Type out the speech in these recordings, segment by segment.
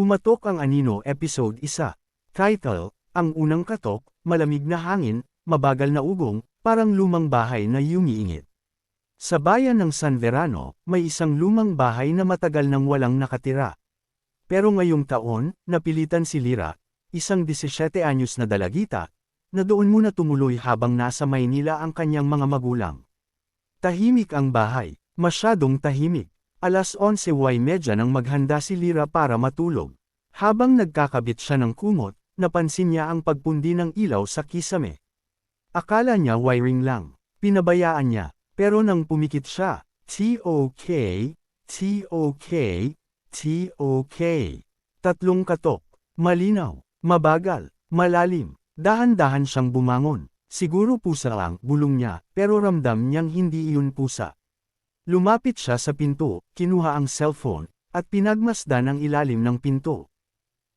Kumatok ang Anino Episode 1. Title, Ang Unang Katok, Malamig na Hangin, Mabagal na Ugong, Parang Lumang Bahay na Yumiingit. Sa bayan ng San Verano, may isang lumang bahay na matagal nang walang nakatira. Pero ngayong taon, napilitan si Lira, isang 17 anyos na dalagita, na doon muna tumuloy habang nasa Maynila ang kanyang mga magulang. Tahimik ang bahay, masyadong tahimik. Alas 11.30 nang maghanda si Lira para matulog. Habang nagkakabit siya ng kumot, napansin niya ang pagpundi ng ilaw sa kisame. Akala niya wiring lang. Pinabayaan niya, pero nang pumikit siya, T-O-K, T-O-K, T-O-K. Tatlong katok, malinaw, mabagal, malalim, dahan-dahan siyang bumangon. Siguro pusa lang, bulong niya, pero ramdam niyang hindi iyon pusa. Lumapit siya sa pinto, kinuha ang cellphone, at pinagmasdan ang ilalim ng pinto.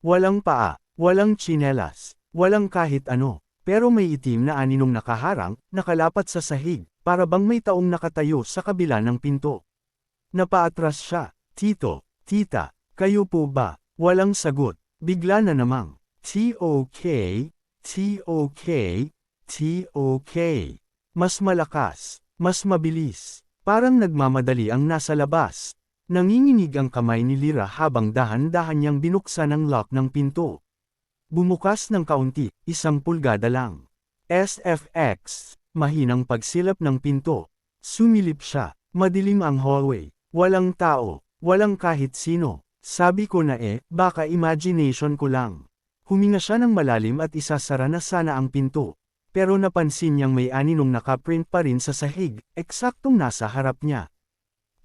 Walang paa, walang tsinelas, walang kahit ano, pero may itim na aninong nakaharang, nakalapat sa sahig, para bang may taong nakatayo sa kabila ng pinto. Napaatras siya, Tito, Tita, kayo po ba? Walang sagot, bigla na namang, T-O-K, T-O-K, T-O-K. Mas malakas, mas mabilis. Parang nagmamadali ang nasa labas. Nanginginig ang kamay ni Lira habang dahan-dahan niyang binuksan ang lock ng pinto. Bumukas ng kaunti, isang pulgada lang. SFX, mahinang pagsilap ng pinto. Sumilip siya, madilim ang hallway, walang tao, walang kahit sino. Sabi ko na eh, baka imagination ko lang. Huminga siya ng malalim at isasara na sana ang pinto pero napansin niyang may aninong nakaprint pa rin sa sahig, eksaktong nasa harap niya.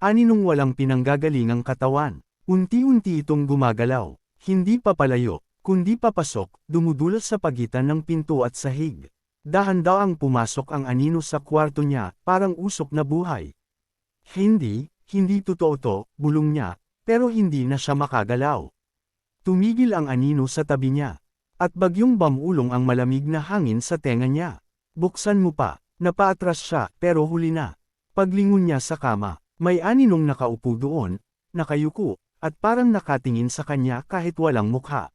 Aninong walang pinanggagalingang katawan, unti-unti itong gumagalaw, hindi papalayo, kundi papasok, dumudulas sa pagitan ng pinto at sahig. Dahan daw ang pumasok ang anino sa kwarto niya, parang usok na buhay. Hindi, hindi totoo to, bulong niya, pero hindi na siya makagalaw. Tumigil ang anino sa tabi niya, at bagyong bamulong ang malamig na hangin sa tenga niya. Buksan mo pa, napaatras siya, pero huli na. Paglingon niya sa kama, may aninong nakaupo doon, nakayuko, at parang nakatingin sa kanya kahit walang mukha.